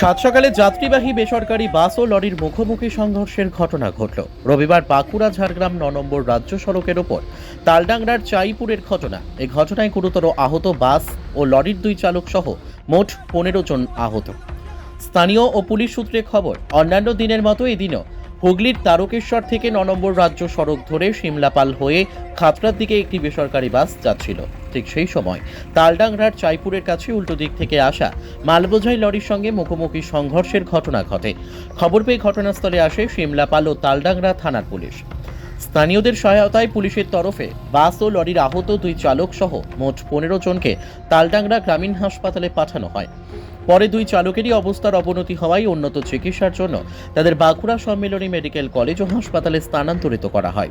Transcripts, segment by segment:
সাত সকালে যাত্রীবাহী বেসরকারি বাস ও লরির মুখোমুখি সংঘর্ষের ঘটনা ঘটল। রবিবার বাঁকুড়া, ঝাড়গ্রাম ন নম্বর রাজ্য সড়কের ওপর তালডাংরার চাইপুরের ঘটনা। এই ঘটনায় গুরুতর আহত বাস ও লরির দুই চালক সহ মোট পনেরো জন আহত। স্থানীয় ও পুলিশ সূত্রে খবর, অন্যান্য দিনের মতো এদিনও হুগলির তারকেশ্বর থেকে ন নম্বর রাজ্য সড়ক ধরে সিমলাপাল হয়ে খাতড়ার দিকে একটি বেসরকারি বাস যাচ্ছিল। ঠিক সেই সময় তালডাংরার চাইপুরের কাছে উল্টো দিক থেকে আসা মালবোঝাই লরির সঙ্গে মুখোমুখি সংঘর্ষের ঘটনা ঘটে। খবর পেয়ে ঘটনাস্থলে আসে সিমলাপাল ও তালডাংরা থানার পুলিশ। স্থানীয়দের সহায়তায় পুলিশের তরফে বাস ও লরির আহত দুই চালক সহ মোট পনেরো জনকে তালডাংরা গ্রামীণ হাসপাতালে পাঠানো হয়। পরে দুই চালকেরই অবস্থার অবনতি হওয়ায় উন্নত চিকিৎসার জন্য তাদের বাঁকুড়া সম্মিলনী মেডিকেল কলেজ ও হাসপাতালে স্থানান্তরিত করা হয়।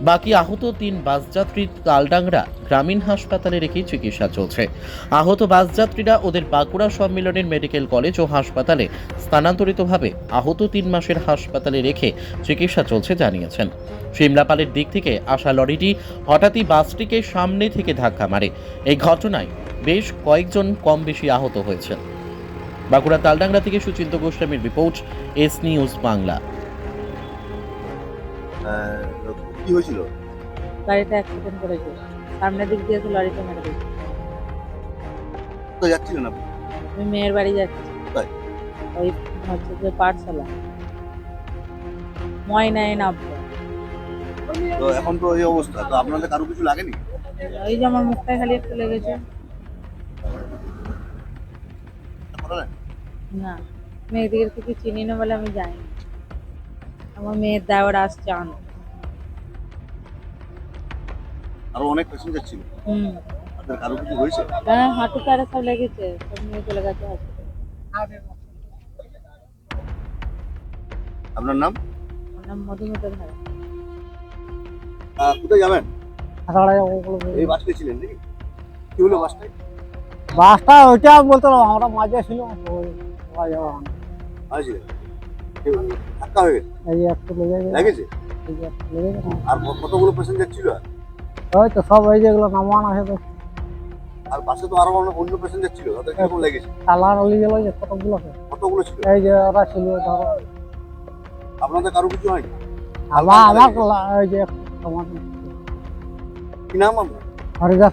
বাকি আহত তিন বাসযাত্রী তালডাংরা গ্রামীণ হাসপাতালে রেখে চিকিৎসা চলছে। আহত বাসযাত্রীরা ওদের বাঁকুড়া সম্মিলনের মেডিকেল কলেজ ও হাসপাতালে স্থানান্তরিতভাবে আহত তিন মাসের হাসপাতালে রেখে চিকিৎসা চলছে জানিয়েছেন। সিমলাপালের দিক থেকে আসা লরিটি হঠাৎই বাসটিকে সামনে থেকে ধাক্কা মারে। এই ঘটনায় বেশ কয়েকজন কম বেশি আহত হয়েছেন। বাঁকুড়া তালডাংরা থেকে সুচিন্ত গোস্বামীর রিপোর্ট এস নিউজ বাংলা। কি হয়েছিল? গাড়িটা অ্যাক্সিডেন্ট করেছে। সামনের দিক দিয়ে তো লরিটা মেরে দিয়েছে। তো যাচ্ছিলেন আপনি? আমি মেয়ের বাড়ি যাচ্ছি। ওই হচ্ছে যে পাঠশালা। ময়নায় নামবো। তো এখন তো এই অবস্থা। তো আপনাদের কারও কিছু লাগেনি? ওই যে আমার মুখটা খালি একটু লেগেছে। বলেন না মেয়েদের থেকে চিনি না বলে আমি না। আমার মেয়ের দাওয়ার আসছে আনো আরও অনেক প্যাসেঞ্জার ছিল হুম। আপনাদের কারও কিছু হয়েছে? হ্যাঁ হাঁটু তারা সব লেগেছে সব নিয়ে চলে গেছে হসপিটালে আপনার নাম? আমার নাম মধুমিতা ধারা। কোথায় যাবেন? আষাঢ়ে যাব বলে এই বাসটায় ছিলেন নাকি? কি হলো বাসটায়? বাসটা ওইটা বলতে আমরা মাঝে ছিল ওই ওরা যাওয়া না। আসছিলেন কেউ ধাক্কা হয়ে গেছে? এই যে লেগে গেছে। লেগেছে? এই যে লেগে গেছে। আর কতগুলো প্যাসেঞ্জার ছিল আর? ওই তো সব এই যেগুলো নামান আছে আর বাসে তো আরও অনেক অন্য প্যাসেঞ্জার ছিল তাদের কীরকম লেগেছে? কালার অলি গেল যে কতগুলো কতগুলো ছিল? এই যে ওরা ছিল ধরো। আপনাদের কারও কিছু হয়নি? আমার আমার লা- যে তোমার কি নাম আপনার? হরিদাস